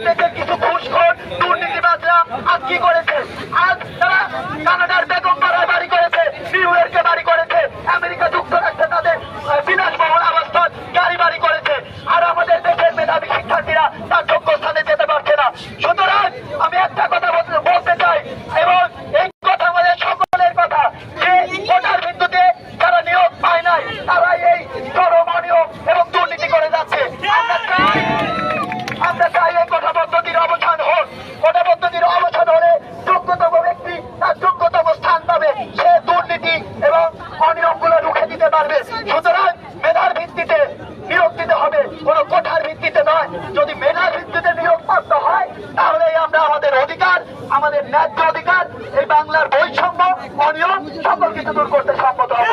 দেশের কিছু ঘুষখোর দুর্নীতিবাজরা আজ কি করেছে? আজ তারা কানাডার বেগম পাড়ায় বাড়ি করেছে। সুতরাং মেধার ভিত্তিতে নিয়োগ দিতে হবে, কোন কোঠার ভিত্তিতে নয়। যদি মেধার ভিত্তিতে নিয়োগ প্রাপ্ত হয় তাহলে আমরা আমাদের অধিকার, আমাদের ন্যায্য অধিকার, এই বাংলার বৈষম্য, অনিয়ম সকল কিছু দূর করতে সম্মত হব।